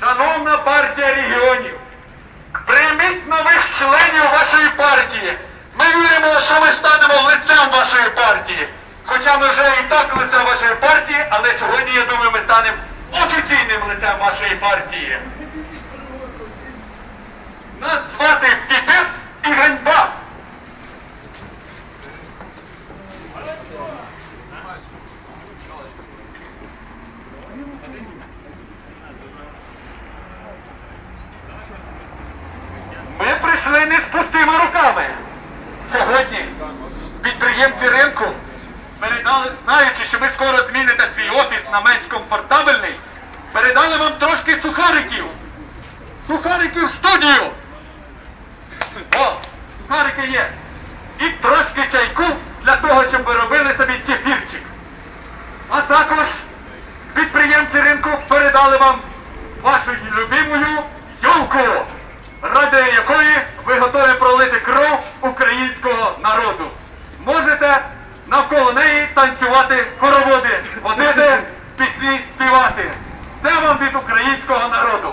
Шановна партія регіонів, прийміть нових членів вашої партії. Ми віримо, що ми станемо лицем вашої партії. Хоча ми вже і так лице вашої партії, але сьогодні, я думаю, ми станемо офіційним лицем вашої партії. Прийшли не з пустими руками. Сьогодні підприємці ринку передали, знаючи, що ви скоро зміните свій офіс на менш комфортабельний, передали вам трошки сухариків. Сухариків в студію. О, сухарики є. І трошки чайку для того, щоб ви робили собі чефірчик. А також підприємці ринку передали вам вашу любимою йолку, ради якої ви готові пролити кров українського народу. Можете навколо неї танцювати хороводи, водити, пісні співати. Це вам від українського народу.